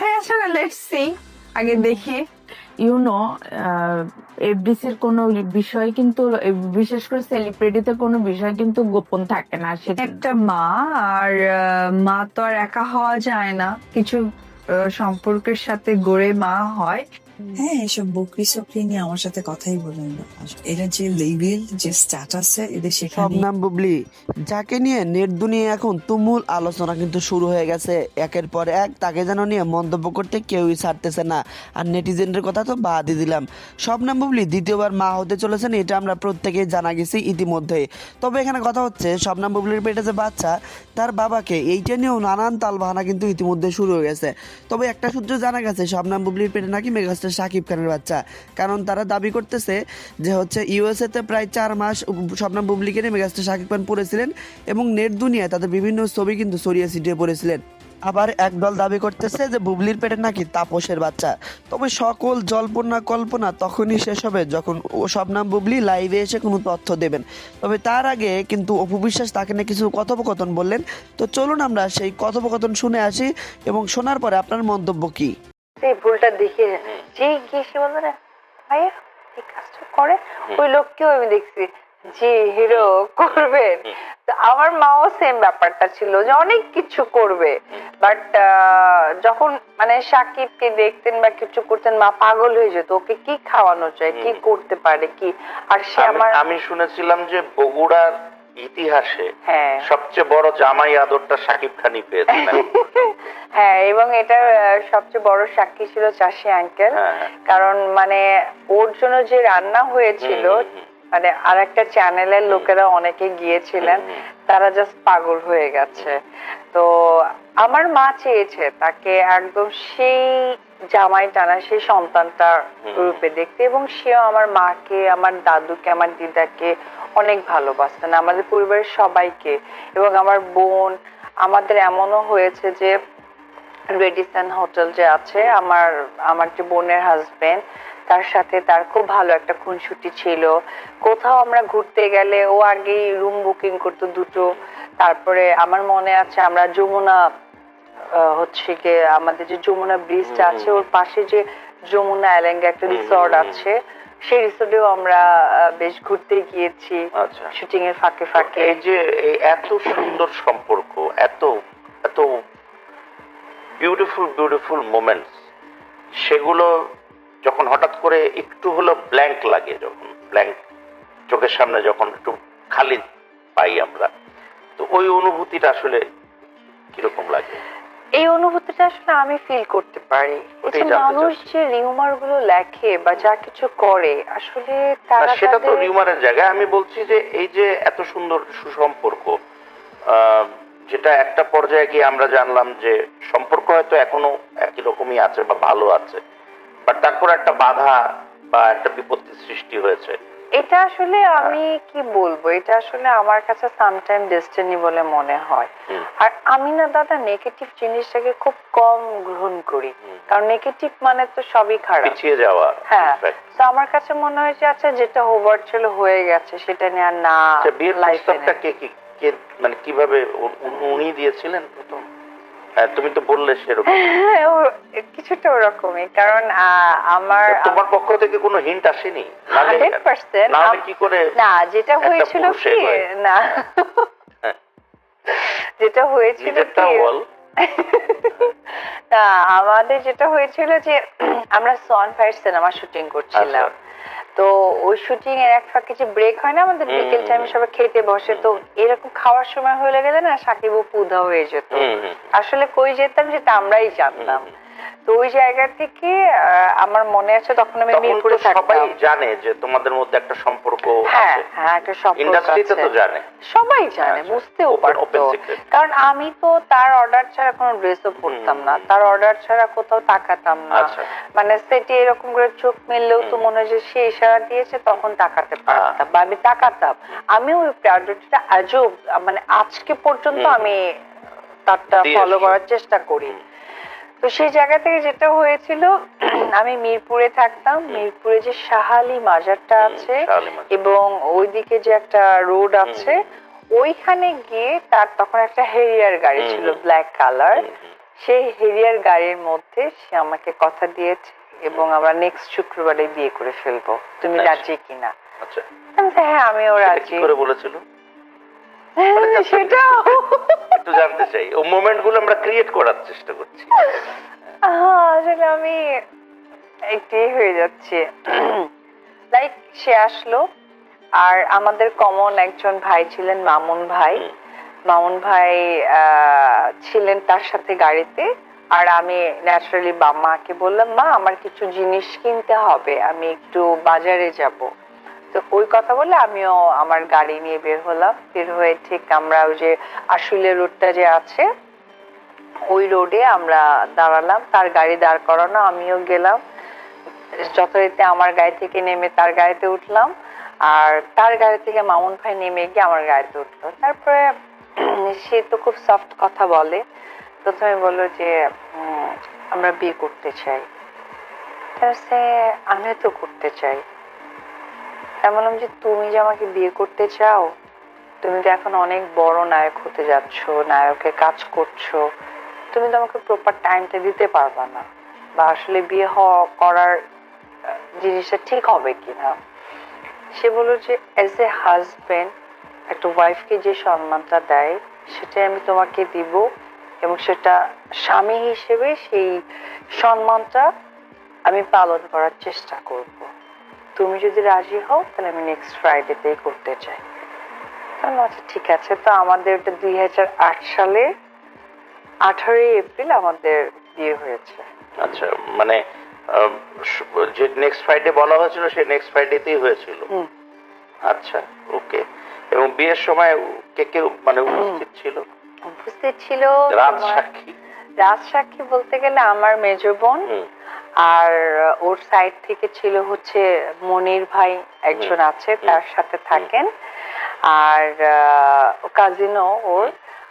কথাই আছে না লেটস। সি আগে দেখি। ইউ নো এফডিসির কোনো বিষয় কিন্তু বিশেষ করে সেলিব্রিটিতে কোনো বিষয় কিন্তু গোপন থাকে না সেটা একটা মা আর মা তো আর একা হওয়া যায় না। কিছু সম্পর্কের সাথে গড়ে মা হয়। হ্যাঁ এসব বকরি সকরি নিয়ে আমার সাথে কথাই বলেন না এরা যে লেভেল যে স্ট্যাটাসে এদের সেখানে শবনাম বুবলি যাকে নিয়ে নেট দুনিয়া এখন তুমুল আলোচনা কিন্তু শুরু হয়ে গেছে। একের পর এক তাকে যেন নিয়ে মন্তব্য করতে কেউই ছাড়তেছে না। আর নেটিজেনদের কথা তো বাদই দিলাম। শবনাম বুবলি দ্বিতীয়বার মা হতে চলেছেন এটা আমরা প্রত্যেকেই জানা গেছি ইতিমধ্যে। তবে এখানে কথা হচ্ছে শবনাম বুবলির পেটে যে বাচ্চা তার বাবাকে এইটা নিয়েও নানান তালবাহানা কিন্তু ইতিমধ্যে শুরু হয়ে গেছে। তবে একটা সূত্র জানা গেছে শবনাম বুবলির পেটে নাকি মেগাস্টার শাকিব খানের বাচ্চা। কারণ তারা দাবি করতেছে যে হচ্ছে ইউএসএতে প্রায় চার মাস শবনাম বুবলিকে নিয়ে মেগাস্টার শাকিব খান পড়েছিলেন এবং নেট দুনিয়ায় তাদের বিভিন্ন ছবি কিন্তু ছড়িয়ে ছিটিয়ে পড়েছিলেন। আবার একদল দাবি করতেছে যে বুবলির পেটে নাকি তাপসের বাচ্চা। তবে সকল জল্পনা কল্পনা তখনই শেষ হবে যখন ও শবনাম বুবলি লাইভে এসে কোনো তথ্য দেবেন। তবে তার আগে কিন্তু অপু বিশ্বাস তাকে নিয়ে কিছু কথোপকথন বললেন। তো চলুন আমরা সেই কথোপকথন শুনে আসি এবং শোনার পরে আপনার মন্তব্য কি? এই ভুলটা দেখে যে গিয়ে সে বলবে না ভাইয়া এই কাজটা করে ওই লোককেও আমি দেখছি জি হিরো করবেন তো আমার মাও সেম ব্যাপারটা ছিল যে অনেক কিছু করবে। বাট যখন মানে সাকিবকে দেখতেন বা কিছু করতেন মা পাগল হয়ে যেত ওকে কি খাওয়ানো চায় কি করতে পারে? কি? আর সে আমার আমি শুনেছিলাম যে বগুড়ার ইতিহাসে হ্যাঁ সবচেয়ে বড় জামাই আদরটা সাকিব খানই পেয়েছে হ্যাঁ এবং এটা সবচেয়ে বড় সাক্ষী ছিল চাষি আঙ্কেল হ্যাঁ, হ্যাঁ। কারণ মানে ওর জন্য যে রান্না হয়েছিল। মানে আর একটা চ্যানেলের লোকেরা অনেকে গিয়েছিলেন। তারা জাস্ট পাগল হয়ে গেছে তো আমার মা চেয়েছে তাকে একদম সেই জামাই টানা সেই সন্তানটা রূপে দেখতে এবং সেও আমার মাকে আমার দাদুকে আমার দিদাকে অনেক ভালোবাসতেন আমাদের পরিবারের সবাইকে। এবং আমার বোন আমাদের এমনও হয়েছে যে রেডিসন হোটেল যে আছে আমার আমার যে বোনের হাজবেন্ড তার সাথে তার খুব ভালো একটা খুনসুটি ছিল। কোথাও আমরা ঘুরতে গেলে ও আগেই রুম বুকিং করতো দুটো। তারপরে আমার মনে আছে আমরা যমুনা হচ্ছে কি আমাদের যে যমুনা ব্রিজটা আছে ওর পাশে যে যমুনা এলেঙ্গা একটা রিসর্ট আছে সেই রিসর্টেও আমরা বেশ ঘুরতে গিয়েছি। আচ্ছা। শুটিং এর ফাঁকে ফাঁকে। এই যে এত সুন্দর সম্পর্ক এত এত বিউটিফুল বিউটিফুল মোমেন্টস সেগুলো যখন হঠাৎ করে একটু হলো ব্ল্যাঙ্ক লাগে যখন ব্ল্যাঙ্ক চোখের সামনে যখন একটু খালি পাই আমরা তো ওই অনুভূতিটা আসলে কীরকম লাগে? এই অনুভূতিটা আসলে আমি ফিল করতে পারি। মানুষ যে রিউমারগুলো লেখে বা যা কিছু করে আসলে তারা সেটা তো রিউমারের জায়গায়। আমি বলছি যে এই যে এত সুন্দর সুসম্পর্ক যেটা একটা পর্যায়ে গিয়ে আমরা জানলাম যে সম্পর্ক হয়তো এখনও একই রকমই আছে বা ভালো আছে বাট তারপর একটা বাধা বা একটা বিপত্তি সৃষ্টি হয়েছে। এটা আসলে আমি কি বলব? এটা আসলে আমার কাছে সামটাইম ডেস্টিনি বলে মনে হয়। আর আমি না দাদা নেগেটিভ জিনিসটাকে খুব কম গ্রহণ করি। কারণ নেগেটিভ মানে তো সবই খারাপ। পিছিয়ে যাওয়া হ্যাঁ। তো আমার কাছে মনে হয় যে আচ্ছা যেটা হবার ছিল হয়ে গেছে সেটা নিয়ে আর না আচ্ছা, লাইফে প্রস্তাবটা কে কি মানে কীভাবে উনি দিয়েছিলেন প্রথম? তুমি তো বললে সেরকম। কিছুটা ওরকমই কারণ আমার তোমার পক্ষ থেকে কোনো হিন্ট আসেনি? কি করে না যেটা হয়েছিল কি না। হ্যাঁ। যেটা হয়েছিল কি না আমাদের যেটা হয়েছিল যে আমরা সন ফায়ার সিনেমা শুটিং করছিলাম। আচ্ছা। ওই শুটিং এর এক ফাঁকে যে ব্রেক হয় না আমাদের বিকেল টাইমে। সবাই খেতে বসে তো এরকম খাওয়ার সময় হয়ে গেলে না সাকিব ও পুধা হয়ে যেত। আসলে কই যেতাম সেটা আমরাই জানতাম তো ওই জায়গা থেকে আমার মনে আছে তখন আমি মিরপুরে সবাই জানে যে তোমাদের মধ্যে একটা সম্পর্ক হ্যাঁ আছে। হ্যাঁ একটা সম্পর্ক ইন্ডাস্ট্রিতে তো জানে। সবাই জানে আচ্ছা, বুঝতেও পারতো। কারণ আমি তো তার অর্ডার ছাড়া কোনো ড্রেসও পরতাম না। তার অর্ডার ছাড়া কোথাও তাকাতাম না। আচ্ছা। মানে সেটি এরকম করে চোখ মেললেও তো মনে হয় যে সে ইশারা দিয়েছে তখন তাকাতে পারতাম বা আমি তাকাতাম। আমি ওই প্রায়োরিটিটা আজও মানে আজকে পর্যন্ত আমি তারটা ফলো করার চেষ্টা করি। তো সেই জায়গা থেকে যেটা হয়েছিল আমি মিরপুরে থাকতাম। মিরপুরে যে শাহালি মাজারটা আছে এবং ওইদিকে যে একটা রোড আছে ওইখানে গিয়ে তার তখন একটা হেরিয়ার গাড়ি ছিল ব্ল্যাক কালার। সেই হেরিয়ার গাড়ির মধ্যে সে আমাকে কথা দিয়েছে এবং আমরা নেক্সট শুক্রবারে বিয়ে করে ফেলব। তুমি। রাজি কিনা? আচ্ছা। হ্যাঁ আমিও রাজি। করে বলেছিল? সেটাও। একটু জানতে চাই ও মোমেন্টগুলো আমরা ক্রিয়েট করার চেষ্টা করছি। আসলে আমি একটি হয়ে যাচ্ছে। লাইক সে আসলো আর আমাদের কমন একজন ভাই ছিলেন মামুন ভাই। মামুন ভাই আহ, ছিলেন তার সাথে গাড়িতে আর আমি ন্যাচারালি মাকে বললাম মা আমার কিছু জিনিস কিনতে হবে আমি একটু বাজারে যাব। তো ওই কথা বলে? আমিও আমার গাড়ি নিয়ে বের হলাম। বের হয়ে ঠিক আমরা ওই যে আশুলিয়া রোডটা যে আছে, ওই রোডে আমরা দাঁড়ালাম। তার গাড়ি দাঁড় করানো, আমিও গেলাম। যথারীতি আমার গাড়ি থেকে নেমে তার গাড়িতে উঠলাম। আর তার গাড়ি থেকে মামুন ভাই নেমে গিয়ে আমার গাড়িতে উঠল। তারপরে সে তো খুব সফট কথা বলে। প্রথমে বলল যে আমরা বিয়ে করতে চাই। সে, আমিও তো করতে চাই। আমি বললাম যে তুমি যে আমাকে বিয়ে করতে চাও, তুমি তো এখন অনেক বড় নায়ক হতে যাচ্ছ নায়কের কাজ করছ, তুমি তো আমাকে প্রপার টাইমটা দিতে পারবা না। বা আসলে বিয়ে হওয়া করার জিনিসটা ঠিক হবে কিনা? সে বলল যে অ্যাজ এ হাজবেন্ড একটা ওয়াইফকে যে সম্মানটা দেয়, সেটাই আমি তোমাকে দিব এবং সেটা স্বামী হিসেবে সেই সম্মানটা আমি পালন করার চেষ্টা করব। তুমি যদি রাজি হও তাহলে আমি নেক্সট ফ্রাইডেতেই করতে চাই। বললাম, আচ্ছা ঠিক আছে তো আমাদের ওটা দুই হাজার আট সালে আঠারোই এপ্রিল আমাদের বিয়ে হয়েছে। আচ্ছা মানে যে নেক্সট ফ্রাইডে বলা হয়েছিল সেই নেক্সট ফ্রাইডেতেই হয়েছিল। আচ্ছা ওকে। এবং বিয়ের সময় কে কে মানে উপস্থিত ছিল? উপস্থিত ছিল রাজ সাক্ষী রাজ সাক্ষী বলতে গেলে আমার মেজ বোন আর ওর সাইড থেকে ছিল হচ্ছে মনির ভাই একজন আছে তার সাথে থাকেন। আর কাজিনও ওর।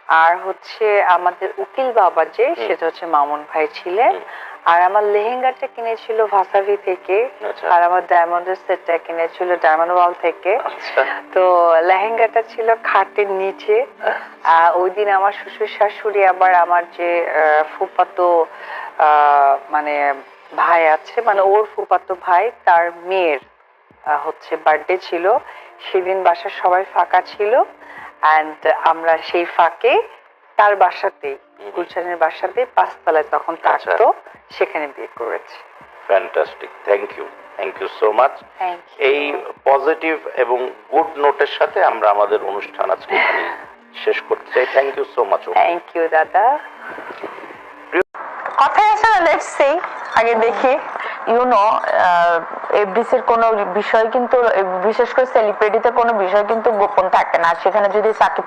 আর হচ্ছে আমাদের উকিল বাবা যে সেটা হচ্ছে মামুন ভাই ছিলেন। আর আমার লেহেঙ্গাটা কিনেছিল ভাসাভি থেকে। আচ্ছা। আর আমার ডায়মন্ডের সেটটা কিনেছিল ডায়মন্ড ওয়াল থেকে। আচ্ছা। তো লেহেঙ্গাটা ছিল খাটের নিচে। ওই দিন আমার শ্বশুর শাশুড়ি আবার আমার যে আহ, মানে ভাই আছে মানে ওর ফুফাতো ভাই তার মেয়ের হচ্ছে বার্থডে ছিল। সেদিন বাসার সবাই ফাঁকা ছিল অ্যান্ড আমরা সেই ফাঁকে তার বাসাতেই গুলশানের বাসাতেই পাঁচতলায় তখন থাকতো সেখানে বিয়ে করেছে। Fantastic thank you thank you so much এই পজিটিভ এবং গুড নোটের সাথে আমরা আমাদের অনুষ্ঠান আজকে শেষ করতে চাই thank you so much thank you দাদা। কথায় আছে না? লেটস সে আগে দেখি ইউনো এফডিসি এর কোনো বিষয় কিন্তু, বিশেষ করে সেলিব্রিটিতে কোনো বিষয় কিন্তু গোপন থাকে না। সেখানে যদি সাকিব